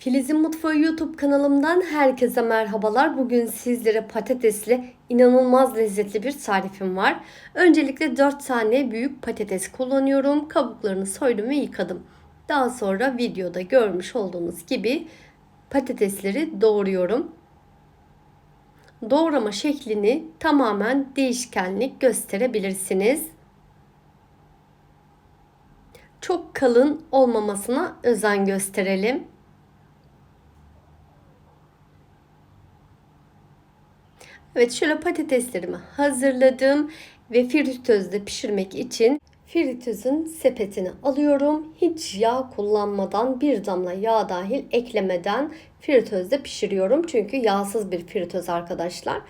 Filiz'in Mutfağı YouTube kanalımdan herkese merhabalar. Bugün sizlere patatesli inanılmaz lezzetli bir tarifim var. Öncelikle 4 tane büyük patates kullanıyorum. Kabuklarını soydum ve yıkadım. Daha sonra videoda görmüş olduğunuz gibi patatesleri doğruyorum. Doğrama şeklini tamamen değişkenlik gösterebilirsiniz. Çok kalın olmamasına özen gösterelim. Evet şöyle patateslerimi hazırladım ve fritözde pişirmek için fritözün sepetini alıyorum. Hiç yağ kullanmadan bir damla yağ dahil eklemeden fritözde pişiriyorum. Çünkü yağsız bir fritöz arkadaşlar.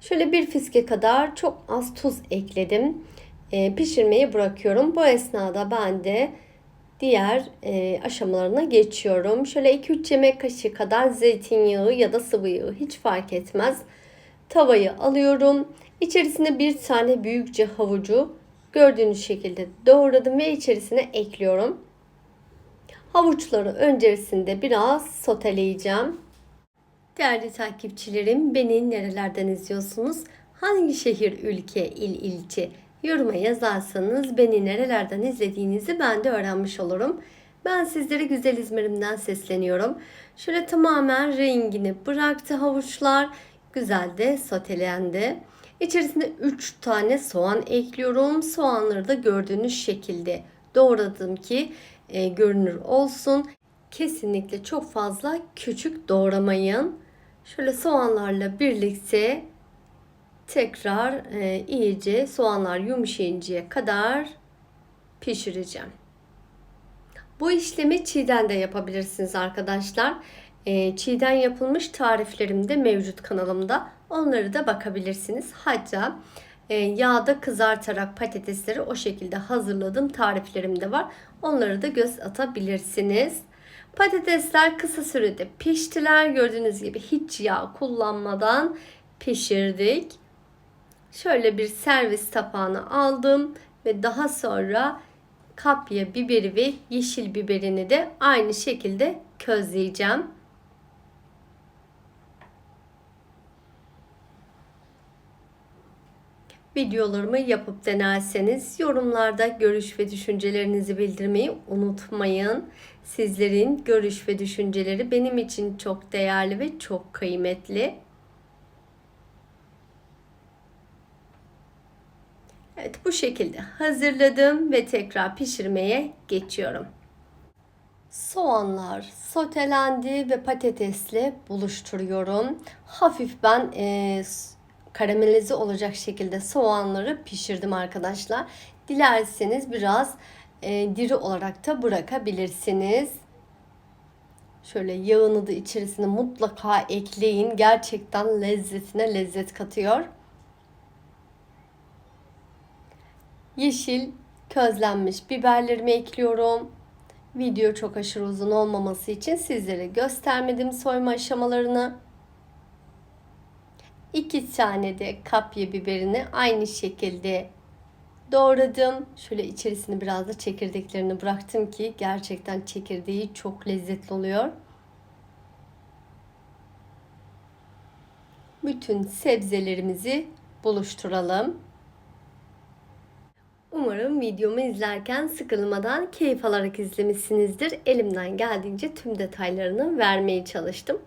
Şöyle bir fiske kadar çok az tuz ekledim. E, pişirmeyi bırakıyorum. Bu esnada ben de diğer e, aşamalarına geçiyorum. Şöyle 2-3 yemek kaşığı kadar zeytinyağı ya da sıvı yağı hiç fark etmez tavayı alıyorum. İçerisine bir tane büyükçe havucu gördüğünüz şekilde doğradım ve içerisine ekliyorum. Havuçları öncesinde biraz soteleyeceğim. Değerli takipçilerim, beni nerelerden izliyorsunuz? Hangi şehir, ülke, il, ilçe? Yoruma yazarsanız beni nerelerden izlediğinizi ben de öğrenmiş olurum. Ben sizlere güzel İzmir'imden sesleniyorum. Şöyle tamamen rengini bıraktı havuçlar güzel de sotelendi. İçerisine 3 tane soğan ekliyorum. Soğanları da gördüğünüz şekilde doğradım ki e, görünür olsun. Kesinlikle çok fazla küçük doğramayın. Şöyle soğanlarla birlikte tekrar e, iyice soğanlar yumuşayıncaya kadar pişireceğim. Bu işlemi çiğden de yapabilirsiniz arkadaşlar çiğden yapılmış tariflerim de mevcut kanalımda. Onları da bakabilirsiniz. Hatta e, yağda kızartarak patatesleri o şekilde hazırladığım tariflerim de var. Onları da göz atabilirsiniz. Patatesler kısa sürede piştiler. Gördüğünüz gibi hiç yağ kullanmadan pişirdik. Şöyle bir servis tabağına aldım ve daha sonra kapya biberi ve yeşil biberini de aynı şekilde közleyeceğim. Videolarımı yapıp denerseniz yorumlarda görüş ve düşüncelerinizi bildirmeyi unutmayın. Sizlerin görüş ve düşünceleri benim için çok değerli ve çok kıymetli. Evet bu şekilde hazırladım ve tekrar pişirmeye geçiyorum. Soğanlar sotelendi ve patatesle buluşturuyorum. Hafif ben e, karamelize olacak şekilde soğanları pişirdim arkadaşlar. Dilerseniz biraz e, diri olarak da bırakabilirsiniz. Şöyle yağını da içerisine mutlaka ekleyin. Gerçekten lezzetine lezzet katıyor. Yeşil közlenmiş biberlerimi ekliyorum. Video çok aşırı uzun olmaması için sizlere göstermedim soyma aşamalarını. 2 tane de kapya biberini aynı şekilde doğradım. Şöyle içerisine biraz da çekirdeklerini bıraktım ki gerçekten çekirdeği çok lezzetli oluyor. Bütün sebzelerimizi buluşturalım. Umarım videomu izlerken sıkılmadan keyif alarak izlemişsinizdir. Elimden geldiğince tüm detaylarını vermeye çalıştım.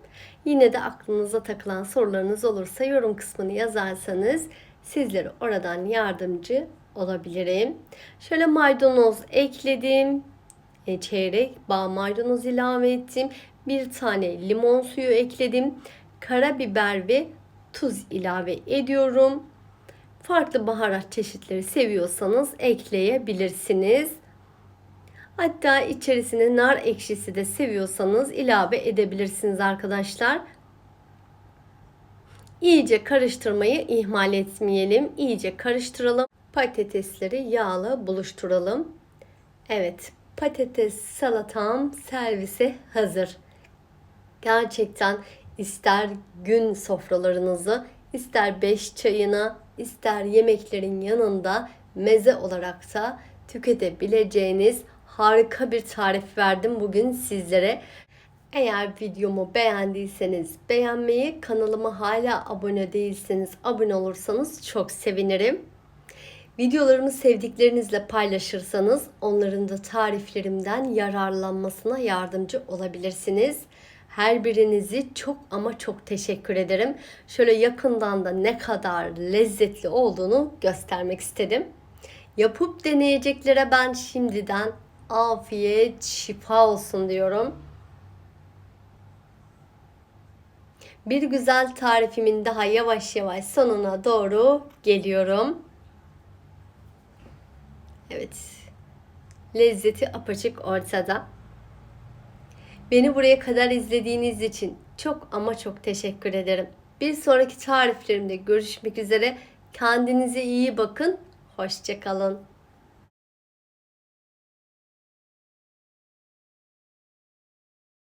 Yine de aklınıza takılan sorularınız olursa yorum kısmını yazarsanız sizlere oradan yardımcı olabilirim. Şöyle maydanoz ekledim. E, çeyrek bağ maydanoz ilave ettim. Bir tane limon suyu ekledim. Karabiber ve tuz ilave ediyorum. Farklı baharat çeşitleri seviyorsanız ekleyebilirsiniz. Hatta içerisine nar ekşisi de seviyorsanız ilave edebilirsiniz arkadaşlar. İyice karıştırmayı ihmal etmeyelim. İyice karıştıralım. Patatesleri yağla buluşturalım. Evet, patates salatam servise hazır. Gerçekten ister gün sofralarınızı, ister beş çayına, ister yemeklerin yanında meze olarak da tüketebileceğiniz harika bir tarif verdim bugün sizlere. Eğer videomu beğendiyseniz beğenmeyi, kanalıma hala abone değilseniz abone olursanız çok sevinirim. Videolarımı sevdiklerinizle paylaşırsanız onların da tariflerimden yararlanmasına yardımcı olabilirsiniz. Her birinizi çok ama çok teşekkür ederim. Şöyle yakından da ne kadar lezzetli olduğunu göstermek istedim. Yapıp deneyeceklere ben şimdiden afiyet, şifa olsun diyorum. Bir güzel tarifimin daha yavaş yavaş sonuna doğru geliyorum. Evet. Lezzeti apaçık ortada. Beni buraya kadar izlediğiniz için çok ama çok teşekkür ederim. Bir sonraki tariflerimde görüşmek üzere. Kendinize iyi bakın. Hoşçakalın.